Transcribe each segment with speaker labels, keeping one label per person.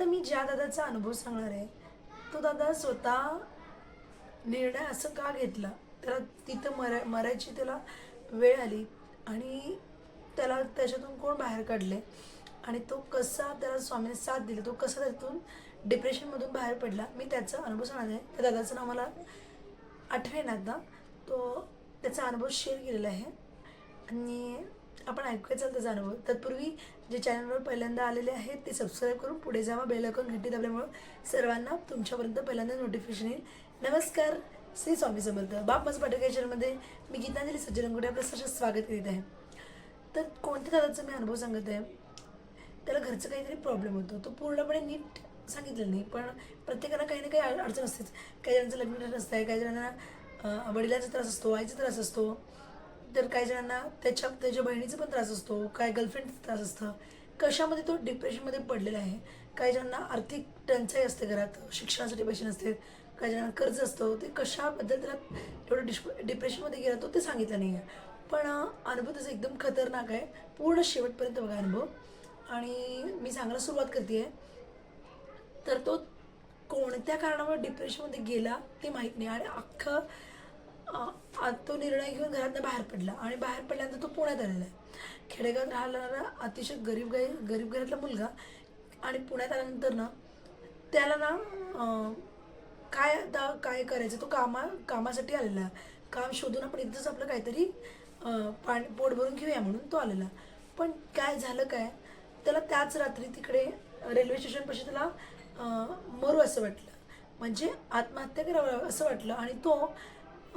Speaker 1: आता मी ज्या दादाचा अनुभव सांगणार आहे तो दादा स्वतः निर्णय असं का घेतला? त्याला तिथं मरा मरायची त्याला वेळ आली आणि त्याला त्याच्यातून कोण बाहेर काढले? आणि तो कसा त्याला स्वामीने साथ दिली? तो कसा त्यातून डिप्रेशनमधून बाहेर पडला? मी त्याचा अनुभव सांगणार आहे. त्या दादाचं नाव मला आठवेन आता तो त्याचा अनुभव शेअर केलेला आहे. आणि आपण ऐकूया त्याचा अनुभव तत्पूर्वी जे चॅनलवर पहिल्यांदा आलेले आहेत ते सबस्क्राईब करून पुढे जावा बेल आयकॉन घंटी दाबल्यामुळं सर्वांना तुमच्यापर्यंत पहिल्यांदा नोटिफिकेशन येईल. नमस्कार. श्री स्वामी समर्थ. बाप माझं पाठक चॅनलमध्ये मी गीतांजली सज्जनगुडे आपलं सगळं स्वागत करीत आहे. तर कोणत्या दादाचा मी अनुभव सांगत आहे? त्याला घरचं काहीतरी प्रॉब्लेम होतो. तो पूर्णपणे नीट सांगितलं नाही पण प्रत्येकाला काही ना काही अड- अडचण असतेच. काही जणांचं लग्न नसतं आहे काही जणांना वडिलांचा त्रास असतो आईचा त्रास असतो. तर काही जणांना त्याच्या त्याच्या बहिणीचा पण त्रास असतो काय गर्लफ्रेंडचा त्रास असतं. कशामध्ये तो डिप्रेशनमध्ये पडलेला आहे? काही जणांना आर्थिक टंचाई असते घरात शिक्षणासाठी पैसे नसते काही जणांना कर्ज असतं ते कशाबद्दल त्याला एवढं डिश डिप्रेशनमध्ये गेला तो ते सांगितलं नाही आहे पण अनुभव त्याचा एकदम खतरनाक आहे. पूर्ण शेवटपर्यंत बघा अनुभव. आणि मी सांगायला सुरुवात करते आहे तर तो कोणत्या कारणामुळे डिप्रेशनमध्ये गेला ते माहीत नाही. आणि अख्खं तो निर्णय घेऊन घरातनं बाहेर पडला. आणि बाहेर पडल्यानंतर तो पुण्यात आलेला आहे. खेडेगावात राहणारा अतिशय गरीब गाई गरीब घरातला मुलगा आणि पुण्यात आल्यानंतर ना त्याला ना काय आता काय करायचं? तो कामा कामासाठी आलेला काम शोधून आपण इथंच आपलं काहीतरी पाणी पोट भरून घेऊया म्हणून तो आलेला पण काय झालं काय? त्याला त्याच रात्री तिकडे रेल्वे स्टेशनपाशी त्याला मरू असं वाटलं. म्हणजे आत्महत्या करावं असं वाटलं. आणि तो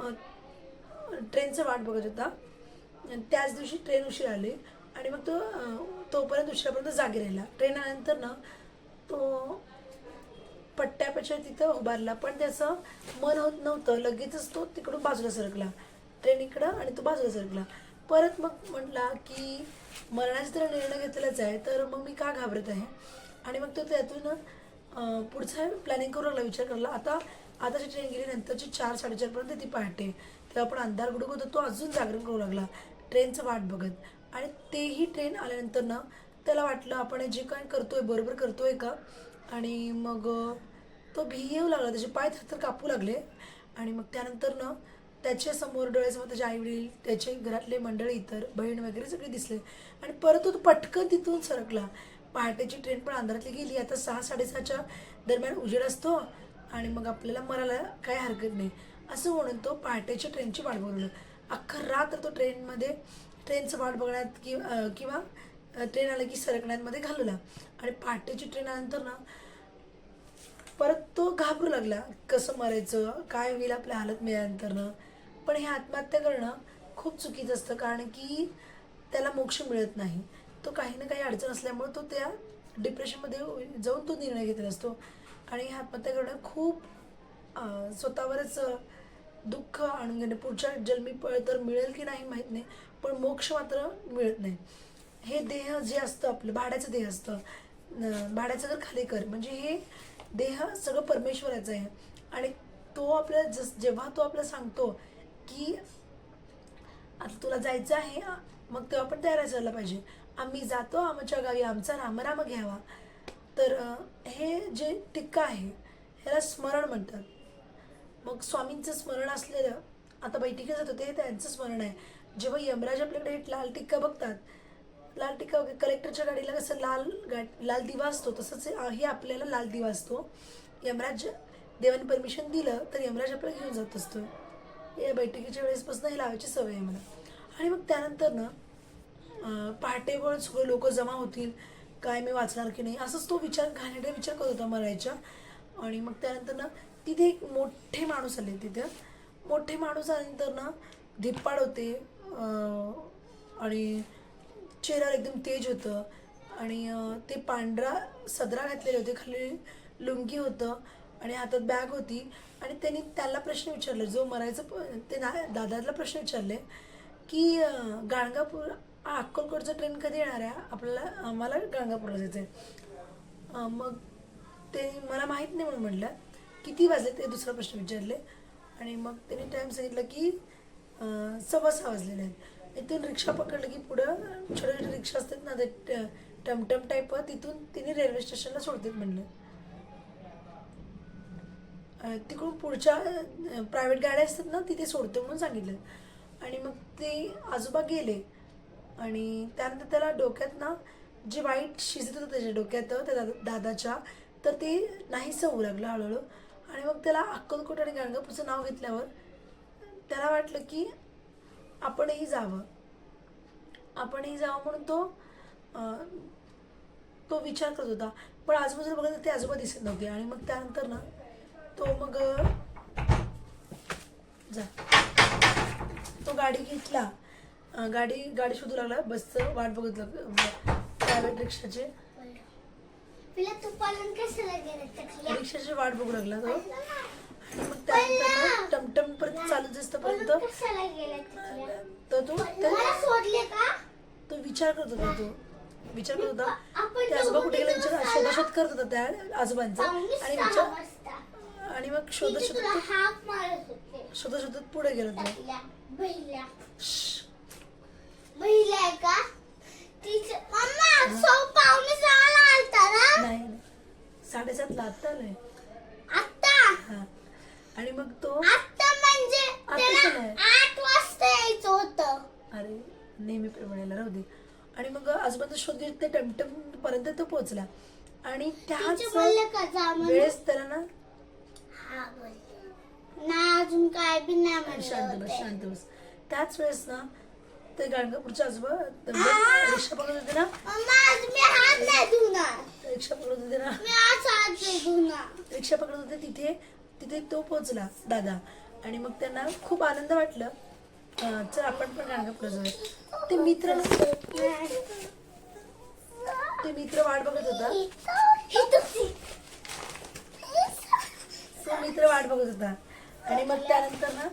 Speaker 1: ट्रेनचं वाट बघत होता. आणि त्याच दिवशी ट्रेन उशीर आली. आणि मग तो तोपर्यंत उशिरापर्यंत जागे राहिला. ट्रेन आल्यानंतर ना तो पट्ट्यापेक्षा तिथं उभारला. पण त्याचं मन होत नव्हतं. लगेचच तो तिकडून बाजूला सरकला. ट्रेन इकडं आणि तो बाजूला सरकला. परत मग म्हटला की मरणाचा तर निर्णय घेतलाच आहे. तर मग मी का घाबरत आहे? आणि मग तो त्यातून पुढचा प्लॅनिंग करू लागला विचार करला आता आताची ट्रेन गेली नंतरची चार साडेचारपर्यंत ती पहाटे. तेव्हा आपण अंधार गुडूक होतो तो अजून जागरण करू लागला. ट्रेनचं वाट बघत. आणि तेही ट्रेन आल्यानंतर ना त्याला वाटलं आपण जे काय करतोय बरोबर करतोय का? आणि मग तो भी येऊ लागला. त्याचे पाय थर कापू लागले. आणि मग त्यानंतर ना त्याच्यासमोर डोळ्यासमोर त्याचे आईवडील त्याचे घरातले मंडळी इतर बहीण वगैरे सगळे दिसले. आणि परत तो पटकन तिथून सरकला. पहाटेची ट्रेन पण अंधारातली गेली. आता सहा साडेसहाच्या दरम्यान उजेड असतो. आणि मग आपल्याला मरायला काही हरकत नाही. असं म्हणून तो पहाटेच्या ट्रेनची वाट बघलो अख्खा रात्र तो ट्रेनमध्ये ट्रेनचं वाट बघण्यात कि किंवा ट्रेन आलं की सरकण्यामध्ये घालवला. आणि पहाटेची ट्रेन आल्यानंतर ना परत तो घाबरू लागला. कसं मरायचं काय होईल आपल्या हालत मिळाल्यानंतरनं पण हे आत्महत्या करणं खूप चुकीचं असतं. कारण की त्याला मोक्ष मिळत नाही. तो काही ना काही अडचण असल्यामुळे तो त्या डिप्रेशनमध्ये जाऊन तो निर्णय घेतला असतो. आणि हे आत्महत्या करणं खूप स्वतःवरच दुःख आणून घेणे पुढच्या जन्मी पळ तर मिळेल की नाही माहीत नाही पण मोक्ष मात्र मिळत नाही. हे देह जे असतं आपलं भाड्याचं देह असतं. भाड्याचं जर खाली कर. म्हणजे हे देह सगळं परमेश्वराचं आहे. आणि तो आपल्याला जस जेव्हा तो आपल्याला सांगतो की आता तुला जायचं आहे मग तेव्हा आपण तयार असायला पाहिजे. आम्ही जातो आमच्या गावी आमचा रामराम घ्यावा. तर हे जे टिक्का आहे ह्याला स्मरण म्हणतात. मग स्वामींचं स्मरण असलेलं आता बैठकीला होते ते त्यांचं स्मरण आहे. जेव्हा यमराज आपल्याकडे हे लाल टिक्का बघतात लाल टिक्का वगैरे कलेक्टरच्या गाडीला कसं लाल गा लाल दिवा असतो तसंच हे आपल्याला लाल दिवा असतो. यमराज देवाने परमिशन दिलं तर यमराज आपल्याला घेऊन जात असतो. या बैठकीच्या वेळेसपासून हे लावायची सवय आहे मला. आणि मग त्यानंतर ना पहाटेवर सगळे लोक जमा होतील. काय मी वाचणार की नाही असंच तो विचार घाणेरडा विचार करत होता मरायच्या आणि मग त्यानंतर ना तिथे एक मोठे माणूस आले तिथे. मोठे माणूस आल्यानंतर ना धिप्पाड होते आणि चेहरा एकदम तेज होतं. आणि ते पांढरा सदरा घातलेले होते खाली लुंगी होतं आणि हातात बॅग होती. आणि त्यांनी त्याला प्रश्न विचारले जो मरायचा प- ते ना दादाला प्रश्न विचारले की गाणगापूर अक्कलकोटचं ट्रेन कधी येणार आहे? आपल्याला आम्हाला गंगापूरला जायचं आहे मग ते मला माहीत नाही म्हणून म्हटलं. किती वाजले ते दुसरा प्रश्न विचारले. आणि मग त्यांनी टाईम सांगितलं की सव्वा सहा वाजलेले आहेत. इथून रिक्षा पकडलं की पुढं छोटे छोटे रिक्षा असतात ना ते टमटम टाईप तिथून तिने रेल्वे स्टेशनला सोडतात म्हणलं. तिकडून पुढच्या प्रायव्हेट गाड्या असतात ना तिथे सोडतो म्हणून सांगितलं. आणि मग ते आजोबा गेले. आणि त्यानंतर त्याला डोक्यात ना जे वाईट शिजत होतं त्याच्या डोक्यात त्या दादा दादाच्या तर ते नाहीसं होऊ लागलं हळूहळू. आणि मग त्याला अक्कलकोट आणि गाणगापूरचं नाव घेतल्यावर त्याला वाटलं की आपणही जावं. आपणही जावं म्हणून तो तो विचार करत होता. पण आजूबाजूला बघत ते आजोबा दिसत नव्हते. आणि मग त्यानंतर ना तो मग जा. तो गाडी घेतला. गाडी गाडी शोधू लागला. बसचं वाट बघत प्रायव्हेट रिक्षाचे रिक्षाची वाट बघू लागला तो. मग त्यानंतर टमटम परत चालू असतोपर्यंत तर तो
Speaker 2: मला
Speaker 1: त्या-
Speaker 2: सोडले का?
Speaker 1: तो विचार करत होता तो. विचार करत होता.
Speaker 2: आपण
Speaker 1: ते आजोबा कुठे गेला? विचार शोधाशोध करत होता त्या आजोबांचा. आणि विचार आणि मग शोधत शोधत पुढे गेला तो.
Speaker 2: बैल्या आहे का तिचे मम्मा सौ पाहुणे सहाला आलता ना
Speaker 1: नाही नाही. साडेसातला आत्ता आलोय
Speaker 2: आत्ता.
Speaker 1: हा. आणि मग तो?
Speaker 2: आत्ता म्हणजे
Speaker 1: आता
Speaker 2: त्याला
Speaker 1: झालंय.
Speaker 2: आठ वाजता यायचं होतं.
Speaker 1: अरे नेहमी प्रमाणे राहू दे. आणि मग आजोबाचा शोध घेत ते टमटम पर्यंत तो पोहोचला. आणि त्याच
Speaker 2: तिचे बोलले का जा म्हणून?
Speaker 1: वेळेस त्याला ना
Speaker 2: हा बोलले. नाही अजून काय बी नाही म्हणलं
Speaker 1: शांत बस
Speaker 2: होते.
Speaker 1: शांत बस. त्याच वेळेस ना ते गाणगापूरच्या आजोबा रिक्षा पकडत होते ना. रिक्षा पकडत होते ना रिक्षा पकडत होते तिथे तिथे तो पोहोचला दादा. आणि मग त्यांना खूप आनंद वाटलं. चल आपण पण गाणगापूर जाऊया. ते मित्र ते मित्र वाट बघत होता. तो मित्र वाट बघत होता. आणि मग त्यानंतर ना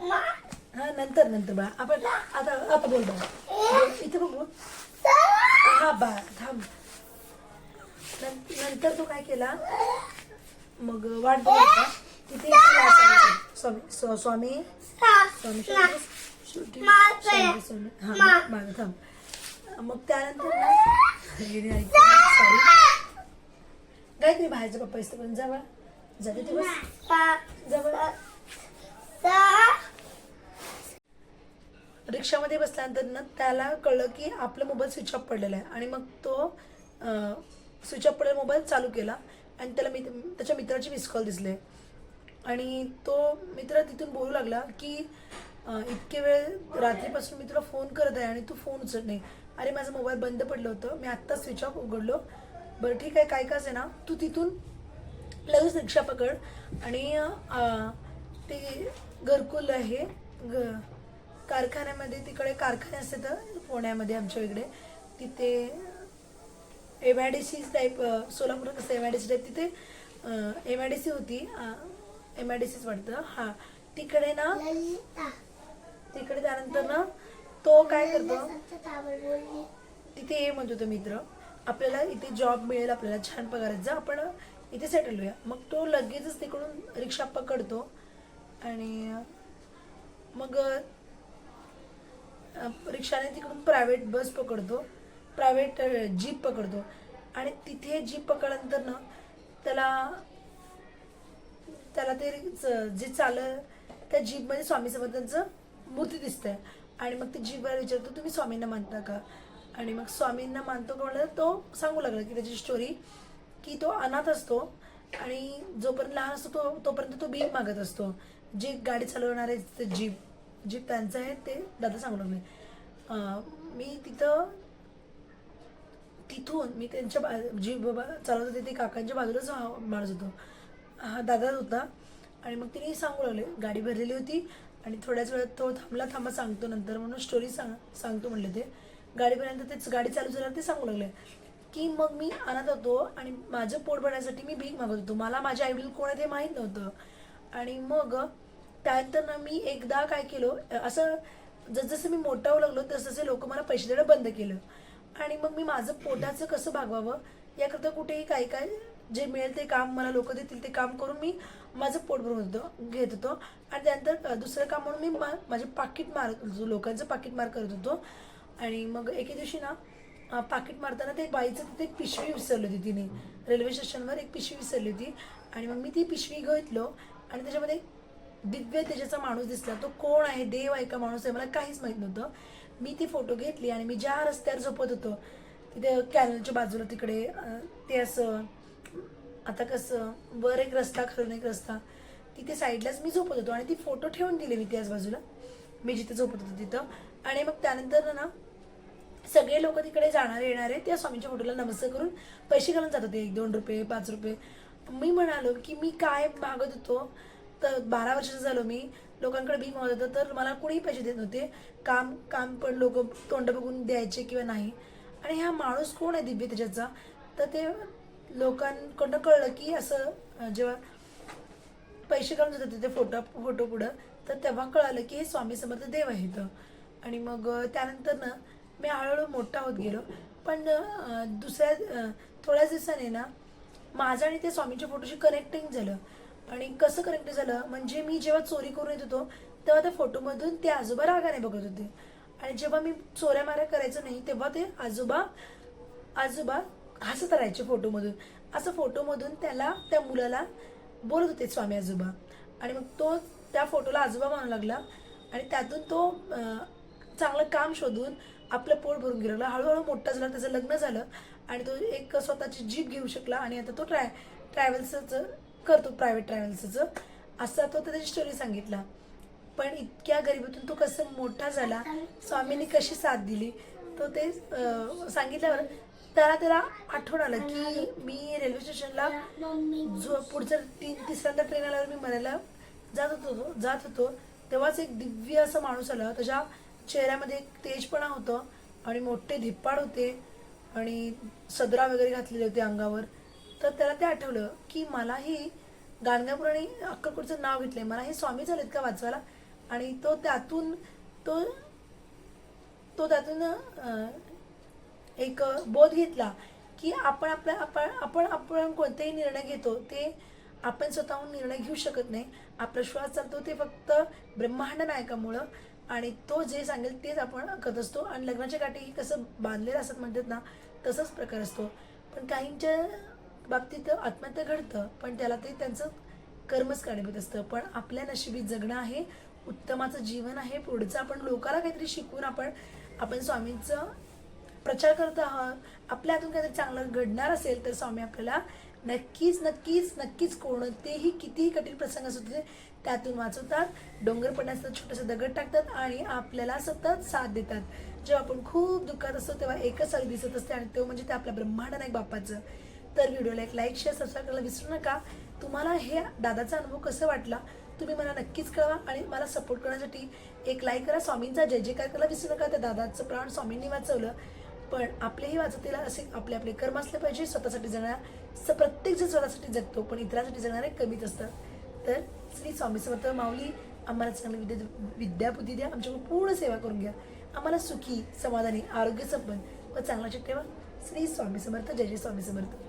Speaker 1: हा नंतर नंतर बा. आपण आता आता बोल बा. इथे बघू. हा बा थांब. नंतर तो काय केला? मग वाट तिथे स्वामी स्वामी. स्वामी स्वामी हा माग थांब. मग त्यानंतर काय हिने ऐकलं, पप्पा इथं पण जवळ. जाते ते बस जवळ. रिक्षामध्ये बसल्यानंतर ना त्याला कळलं की आपला मोबाईल स्विच ऑफ पडलेला आहे. आणि मग तो स्विच ऑफ पडलेला मोबाईल चालू केला आणि त्याला मी त्याच्या मित्राचे मिस कॉल दिसले. आणि तो मित्र तिथून बोलू लागला की इतके वेळ रात्रीपासून मी तुला फोन करत आहे आणि तू फोन उचलत नाही. अरे माझा मोबाईल बंद पडलं होतं. मी आत्ता स्विच ऑफ उघडलो. बरं ठीक आहे काय काय आहे ना. तू तिथून लगेच रिक्षा पकड आणि ते घरकुल आहे ग कारखान्यामध्ये तिकडे कारखाने असतात पुण्यामध्ये आमच्या इकडे. तिथे M I D C type Solapur कसं M I D C type तिथे एम आय डी सी होती एम आय डी सीच वाटतं. हां तिकडे ना तिकडे त्यानंतर ना तो काय करतो? तिथे ये म्हणतो तो मित्र. आपल्याला इथे जॉब मिळेल आपल्याला छान पगाराचा आपण इथे सेटल होऊया. मग तो लगेचच तिकडून रिक्षा पकडतो. आणि मग रिक्षाने तिकडून प्रायव्हेट बस पकडतो प्रायव्हेट जीप पकडतो. आणि तिथे जीप पकडल्यानंतर ना त्याला त्याला ते च- जे चाल त्या जीपमध्ये स्वामी समर्थांचं मूर्ती दिसतंय. आणि मग ते जीपवर विचारतो तुम्ही स्वामींना मानता का? आणि मग स्वामींना मानतो का म्हणलं तो सांगू लागला की त्याची स्टोरी की तो अनाथ असतो आणि जोपर्यंत लहान असतो तो तोपर्यंत तो भीक मागत असतो. जे गाडी चालवणारे ते जीप जे त्यांचं आहे ते दादा सांगू लागले. मी तिथं तिथून मी त्यांच्या बा जी बाबा चालत होते ते काकांच्या बाजूलाच हा माणूस होतो. हा दादा होता. आणि मग तिने सांगू लागले गाडी भरलेली होती आणि थोड्याच वेळात तो थांबला थांबा सांगतो नंतर म्हणून स्टोरी सांग सांगतो म्हणले ते. गाडीपर्यंत तेच गाडी चालू झाल्यावर ते सांगू लागले की मग मी आणत होतो आणि माझं पोट भरण्यासाठी मी भीक मागत होतो. मला माझ्या आईवडील कोण आहे ते माहीत नव्हतं. आणि मग त्यानंतर ना मी एकदा काय केलं असं जसजसं मी मोठा होऊ लागलो तसतसे लोक मला पैसे देणं बंद केलं. आणि मग मी माझं पोटाचं कसं भागवावं याकरता कुठेही काही काय जे मिळेल ते काम मला लोक देतील ते काम करून मी माझं पोट भरून होतो घेत होतो. आणि त्यानंतर दुसरं काम म्हणून मी मा- माझे पाकिट मारत होतो लोकांचं पाकिट मार करत होतो. आणि मग एके दिवशी ना पाकिट मारताना ते बाईचं तिथे एक पिशवी विसरली होती तिने. रेल्वे स्टेशनवर एक पिशवी विसरली होती. आणि मग मी ती पिशवी घेतलो आणि त्याच्यामध्ये दिव्य तेजाचा माणूस दिसला तो कोण आहे देव आहे का माणूस आहे मला काहीच माहीत नव्हतं. मी ती फोटो घेतली आणि मी ज्या रस्त्यावर झोपत होतो तिथे कॅनलच्या बाजूला तिकडे ते असं आता कसं वर एक रस्ता खालून एक रस्ता तिथे साईडलाच मी झोपत होतो आणि ती फोटो ठेवून दिली मी त्याच बाजूला मी जिथे झोपत होतो तिथं. आणि मग त्यानंतर ना सगळे लोक तिकडे जाणारे येणारे त्या स्वामींच्या फोटोला नमस्कार करून पैसे घालून जात होते एक दोन रुपये पाच रुपये. मी म्हणालो की मी काय मागत होतो तर बारा वर्षाचं झालो मी. लोकांकडे भीक मागत होतो तर मला कोणीही पैसे देत नव्हते. काम काम पण लोक तोंड बघून द्यायचे किंवा नाही. आणि हा माणूस कोण आहे दिव्य त्याच्याचा? तर ते लोकांकडनं कळलं की असं जेव्हा पैसे काढून जातात तिथे फोटो फोटो पुढं तर तेव्हा कळालं की हे स्वामी समर्थ देव आहेत. आणि मग त्यानंतर ना मी हळूहळू मोठा होत गेलो. पण दुसऱ्या थोड्याच दिवसाने ना माझं आणि त्या स्वामीच्या फोटोशी कनेक्टिंग झालं. आणि कसं कनेक्ट झालं म्हणजे मी जेव्हा चोरी करून येत होतो तेव्हा त्या फोटोमधून ते आजोबा रागाने बघत होते. आणि जेव्हा मी चोऱ्या माऱ्या करायचं नाही तेव्हा ते आजोबा आजोबा हसत राहायचे फोटोमधून. असं फोटोमधून त्याला त्या मुलाला बोलत होते स्वामी आजोबा. आणि मग तो त्या फोटोला आजोबा मानू लागला आणि त्यातून तो चांगलं काम शोधून आपलं पोट भरून गेलं. हळूहळू मोठा झाला त्याचं लग्न झालं आणि तो एक स्वतःची जीप घेऊ शकला आणि आता तो ट्रॅ ट्रॅव्हल्सचं करतो प्रायव्हेट ट्रॅव्हल्सचं असा तो त्याची स्टोरी सांगितला. पण इतक्या गरिबीतून तो कसं मोठा झाला स्वामींनी कशी साथ दिली तो ते सांगितल्यावर त्याला त्याला आठवण आलं की मी रेल्वे स्टेशनला जो पुढचं तीन तिसऱ्यांदा ट्रेन आल्यावर मी मरायला जात होतो जात होतो. तेव्हाच एक दिव्य असा माणूस आला. त्याच्या चेहऱ्यामध्ये एक तेजपणा होतं आणि मोठे धिप्पाड होते आणि सदरा वगैरे घातलेले होते अंगावर. तर त्याला ते आठवलं की मलाही गाणगापूर आणि अक्कलकोटचं नाव घेतलंय. मला हे स्वामी झालेत का वाचवायला? आणि तो त्यातून तो तो त्यातून एक बोध घेतला की आपण आपल्या आपण आपण आपण कोणतेही निर्णय घेतो ते आपण स्वतःहून निर्णय घेऊ शकत नाही. आपला श्वास चालतो ते फक्त ब्रह्मांड नायकामुळं. आणि तो जे सांगेल तेच आपण करत असतो. आणि लग्नाच्या गाठी कसं बांधलेलं असत म्हणतात ना तसंच प्रकार असतो. पण काहींच्या बाबतीत आत्महत्या घडतं पण त्याला ते त्यांचं कर्मच कारणीभूत असतं. पण आपल्या नशिबीत जगणं आहे उत्तमाचं जीवन आहे पुढचं आपण लोकाला काहीतरी शिकवून आपण आपण स्वामींचं प्रचार करत आहात. आपल्या हातून काहीतरी चांगलं घडणार असेल तर स्वामी आपल्याला नक्कीच नक्कीच नक्कीच कोणतेही कितीही कठीण प्रसंग असू दे त्यातून वाचवतात. डोंगर पडण्याचं छोटंसं दगड टाकतात आणि आपल्याला सतत साथ देतात. जेव्हा आपण खूप दुःखात असतो तेव्हा एकच साडी दिसत असते आणि तो म्हणजे ते आपल्या ब्रह्मांड नाही बाप्पाचं. तर व्हिडिओला एक लाईक शेअर सबस्क्राईब करायला विसरू नका. तुम्हाला हे दादाचा अनुभव कसं वाटला तुम्ही मला नक्कीच कळवा आणि मला सपोर्ट करण्यासाठी एक लाईक करा. स्वामींचा जय जयकार करायला विसरू नका. त्या दादाचं प्राण स्वामींनी वाचवलं. पण आपलेही वाचवतेला असे आपले आपले कर्म असले पाहिजे. स्वतःसाठी जगणार स प्रत्येक जण स्वतःसाठी जगतो पण इतरांसाठी जगणारे कमीच असतात. तर श्री स्वामी समर्थ माऊली आम्हाला चांगली विद्या विद्याबुद्धी द्या. आमच्याकडून पूर्ण सेवा करून घ्या. आम्हाला सुखी समाधानी आरोग्य संपन्न व चांगला ठेवा. श्री स्वामी समर्थ जय जय स्वामी समर्थ.